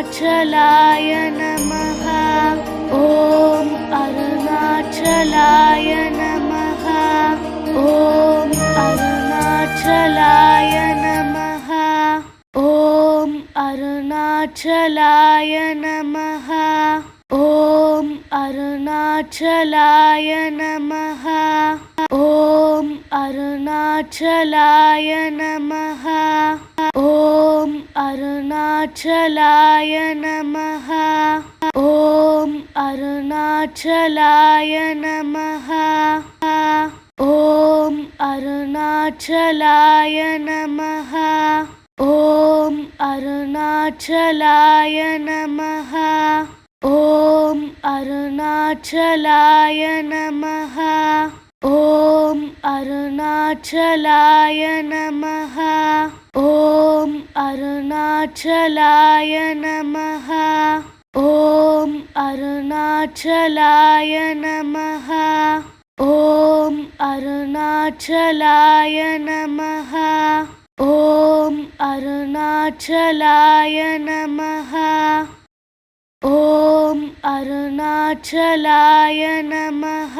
अरुणाचलाय नमः ॐ अरुणाचलाय नमः ॐ अरुणाचलाय नमः ॐ अरुणाचलाय नमः ॐ अरुणाचलाय नमः ஓம் அருணாச்சலாய நமः ஓம் அருணாச்சலாய நமः ஓம் அருணாச்சலாய நமः ஓம் அருணாச்சலாய நமः ஓம் அருணாச்சலாய நமः ஓம் அருணாச்சலாய நம அருணாச்சலாய நமः ஓம் அருணாச்சலாய நமः ஓம் அருணாச்சலாய நமः ஓம் அருணாச்சலாய நமः ஓம் அருணாச்சலாய நமः ஓம் அருணாச்சலாய நமः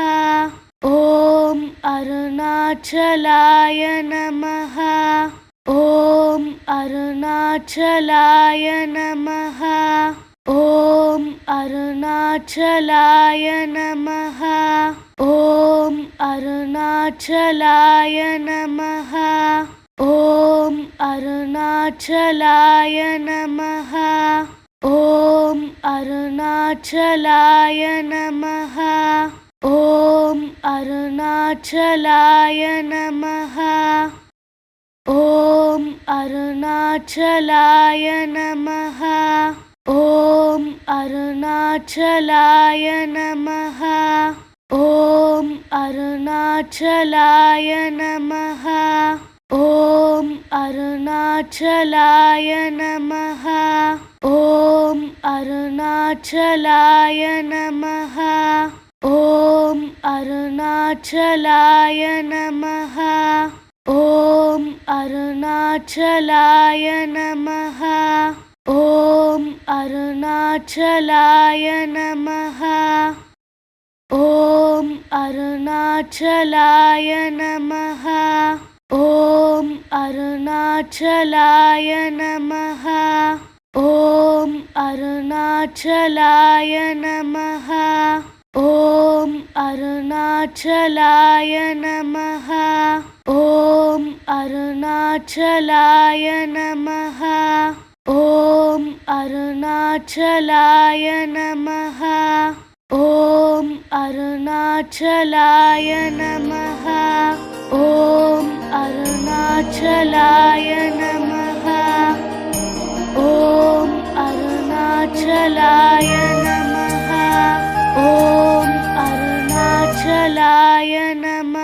ஓம் அருணாச்சலாய நமः ஓம் அருணாச்சலாய நமः ஓம் அருணாச்சலாய நமः ஓம் அருணாச்சலாய நமः ஓம் அருணாச்சலாய நமः ஓம் அருணாச்சலாய நமः அருணாச்சலாய நமஹா ஓம் அருணாச்சலாய நமஹா ஓம் அருணாச்சலாய நமஹா ஓம் அருணாச்சலாய நமஹா ஓம் அருணாச்சலாய நமஹா ஓம் அருணாச்சலாய நமஹா ஓம் அருணாச்சலாய நமः ஓம் அருணாச்சலாய நமः ஓம் அருணாச்சலாய நமः ஓம் அருணாச்சலாய நமः ஓம் அருணாச்சலாய நமः ஓம் அருணாச்சலாய நமः அருணாச்சலாய நமः ஓம் அருணாச்சலாய நமः ஓம் அருணாச்சலாய நமः ஓம் அருணாச்சலாய நமः ஓம் அருணாச்சலாய நமः ஓம் அருணாச்சலாய മനമ